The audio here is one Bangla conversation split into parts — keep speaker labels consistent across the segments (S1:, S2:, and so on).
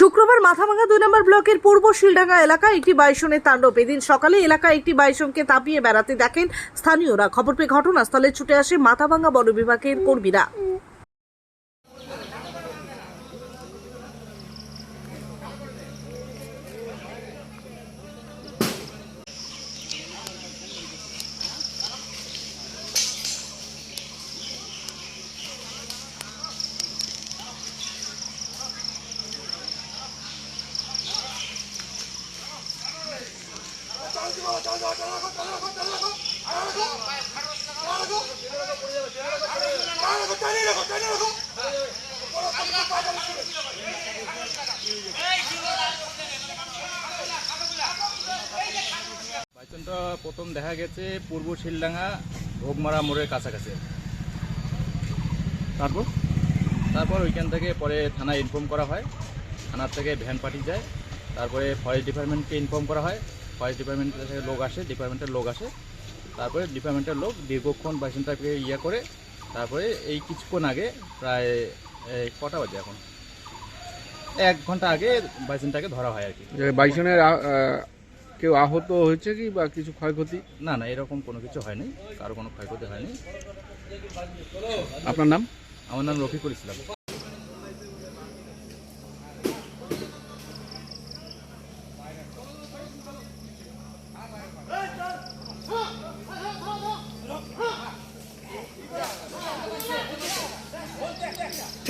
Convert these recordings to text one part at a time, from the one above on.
S1: শুক্রবার মাথাভাঙা দুই নম্বর ব্লকের পূর্ব শিলডাঙ্গা এলাকায় একটি বাইসনের তাণ্ডব। এদিন সকালে এলাকায় একটি বাইসনকে তাপিয়ে বেড়াতে দেখেন স্থানীয়রা। খবর পেয়ে ঘটনাস্থলে ছুটে আসে মাথাভাঙ্গা বন বিভাগের কর্মীরা।
S2: বাইচনটা প্রথম দেখা গেছে পূর্ব শিলডাঙ্গা ভোগমারা মোড়ের কাছাকাছি।
S3: তারপর?
S2: তারপর ওইখান থেকে পরে থানায় ইনফর্ম করা হয়। থানার থেকে ভ্যান পাঠিয়ে যায়। তারপরে ফরেস্ট ডিপার্টমেন্টকে ইনফর্ম করা হয়। ফরেস্ট ডিপার্টমেন্ট থেকে লোক আসে ডিপার্টমেন্টের লোক আসে। তারপরে ডিপার্টমেন্টের লোক দীর্ঘক্ষণ বাইচনটাকে ইয়ে করে তারপরে এই কিছুক্ষণ আগে প্রায় কটা বাজে এখন? এক ঘণ্টা আগে বাইচনটাকে ধরা হয় আর কি।
S3: বাইসনের কেউ আহত হয়েছে কি বা কিছু ক্ষয়ক্ষতি?
S2: না না এরকম কোনো কিছু হয়নি কারও কোনো ক্ষয়ক্ষতি হয়নি।
S3: আপনার নাম?
S2: আমার নাম রফিকুল ইসলাম।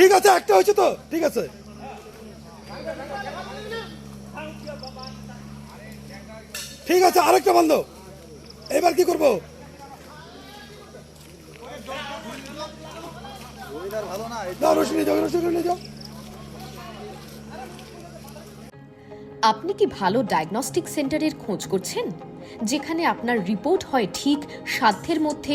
S4: ঠিক আছে, একটা হয়েছে তো? ঠিক আছে। ঠিক আছে, আরেকটা বন্ধ এবার কি করব?
S5: আপনি কি ভালো ডায়াগনস্টিক সেন্টারের খোঁজ করছেন? যেখানে আপনার রিপোর্ট হয় ঠিক সাধ্যের মধ্যে